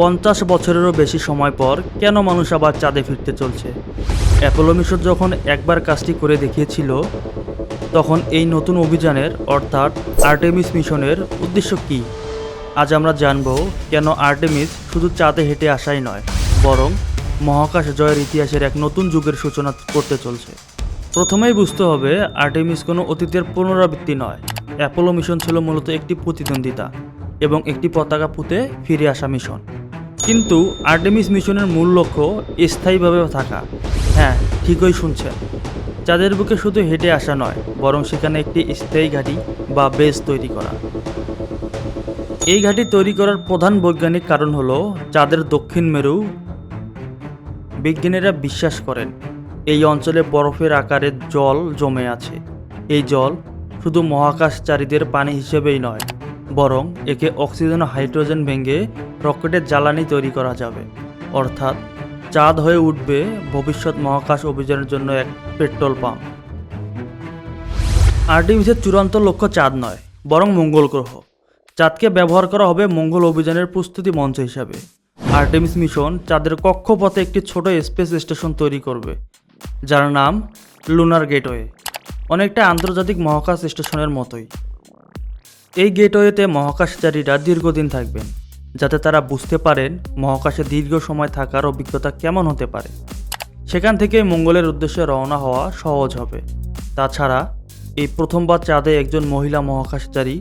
পঞ্চাশ বছরেরও বেশি সময় পর কেন মানুষ আবার চাঁদে ফিরতে চলছে? অ্যাপোলো মিশন যখন একবার কাজটি করে দেখিয়েছিল, তখন এই নতুন অভিযানের, অর্থাৎ আর্টেমিস মিশনের উদ্দেশ্য কী? আজ আমরা জানব কেন আর্টেমিস শুধু চাঁদে হেঁটে আসাই নয়, বরং মহাকাশ জয়ের ইতিহাসের এক নতুন যুগের সূচনা করতে চলছে। প্রথমেই বুঝতে হবে, আর্টেমিস কোনো অতীতের পুনরাবৃত্তি নয়। অ্যাপোলো মিশন ছিল মূলত একটি প্রতিদ্বন্দ্বিতা এবং একটি পতাকা পুঁতে ফিরে আসা মিশন। কিন্তু আর্টেমিস মিশনের মূল লক্ষ্য স্থায়ীভাবে থাকা। হ্যাঁ ঠিকই শুনছেন। চাঁদের বুকে শুধু হেঁটে আসা নয়, বরং সেখানে একটি স্থায়ী ঘাঁটি বা বেস তৈরি করা। এই ঘাঁটি তৈরি করার প্রধান বৈজ্ঞানিক কারণ হলো চাঁদের দক্ষিণ মেরু বিজ্ঞানীরা বিশ্বাস করেন, এই অঞ্চলে বরফের আকারে জল জমে আছে। এই জল শুধু মহাকাশচারীদের পানি হিসেবেই নয়, বরং একে অক্সিজেন ও হাইড্রোজেন ভেঙে রকেটের জ্বালানি তৈরি করা যাবে। অর্থাৎ চাঁদ হয়ে উঠবে ভবিষ্যৎ মহাকাশ অভিযানের জন্য এক পেট্রোল পাম্প। আর্টিমিসের চূড়ান্ত লক্ষ্য চাঁদ নয়, বরং মঙ্গল গ্রহ। চাঁদকে ব্যবহার করা হবে মঙ্গল অভিযানের প্রস্তুতি মঞ্চ হিসাবে। আর্টেমিস মিশন চাঁদের কক্ষপথে একটি ছোট স্পেস স্টেশন তৈরি করবে, যার নাম লুনার গেটওয়ে, অনেকটা আন্তর্জাতিক মহাকাশ স্টেশনের মতোই। এই গেটওয়েতে মহাকাশচারীরা দীর্ঘদিন থাকবেন। যাতে তারা বুঝতে পারেন মহাকাশে দীর্ঘ সময় থাকার অভিজ্ঞতা কেমন হতে পারে। সেখান থেকে মঙ্গলের উদ্দেশ্যে রওনা হওয়া সহজ হবে। তাছাড়া, এই প্রথমবার চাঁদে একজন মহিলা মহাকাশচারী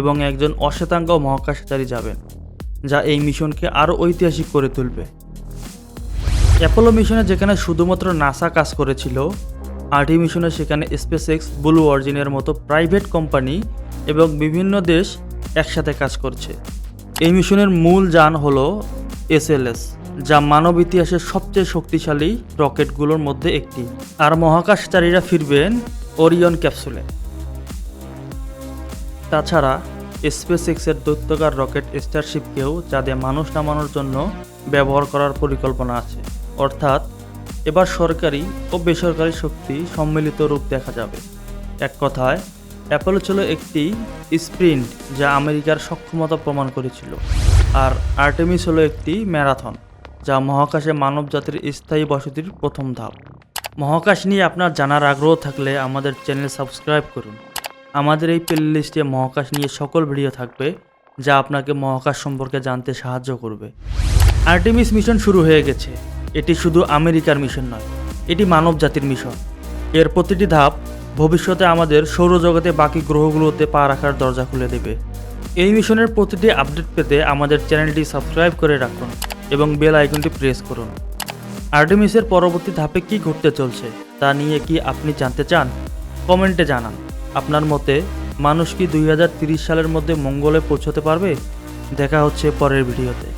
এবং একজন অশ্বেতাঙ্গ মহাকাশচারী যাবেন, যা এই মিশনকে আরও ঐতিহাসিক করে তুলবে। অ্যাপোলো মিশনে যেখানে শুধুমাত্র নাসা কাজ করেছিল, আরটি মিশনে সেখানে স্পেস এক্স ব্লু অরিজিনের মতো প্রাইভেট কোম্পানি এবং বিভিন্ন দেশ একসাথে কাজ করছে। এই মিশনের মূল যান হলো এসএলএস, যা মানব ইতিহাসের সবচেয়ে শক্তিশালী রকেটগুলোর মধ্যে একটি। আর মহাকাশচারীরা ফিরবেন ওরিয়ন ক্যাপসুলে। তাছাড়া স্পেস এক্সের দৈত্যকার রকেট স্টারশিপকেও চাঁদে মানুষ নামানোর জন্য ব্যবহার করার পরিকল্পনা আছে। অর্থাৎ এবার সরকারি ও বেসরকারি শক্তি সম্মিলিত রূপ দেখা যাবে। এক কথায় অ্যাপোলো ছিল একটি স্প্রিন্ট যা আমেরিকার সক্ষমতা প্রমাণ করেছিল। আর আর্টেমিস হলো একটি ম্যারাথন, যা মহাকাশে মানব জাতির স্থায়ী বসতির প্রথম ধাপ। মহাকাশ নিয়ে আপনার জানার আগ্রহ থাকলে আমাদের চ্যানেল সাবস্ক্রাইব করুন। আমাদের এই প্লেলিস্টে মহাকাশ নিয়ে সকল ভিডিও থাকবে, যা আপনাকে মহাকাশ সম্পর্কে জানতে সাহায্য করবে। আর্টেমিস মিশন শুরু হয়ে গেছে। এটি শুধু আমেরিকার মিশন নয়, এটি মানব জাতির মিশন। এর প্রতিটি ধাপ ভবিষ্যতে আমাদের সৌরজগতে বাকি গ্রহগুলোতে পা রাখার দরজা খুলে দেবে। এই মিশনের প্রতিটি আপডেট পেতে আমাদের চ্যানেলটি সাবস্ক্রাইব করে রাখুন এবং বেল আইকনটি প্রেস করুন। আর্টেমিসের পরবর্তী ধাপে কি ঘটতে চলছে তা নিয়ে কি আপনি জানতে চান? কমেন্টে জানান। আপনার মতে, মানুষ কি দুই সালের মধ্যে মঙ্গলে পৌঁছতে পারবে? দেখা হচ্ছে পরের ভিডিওতে।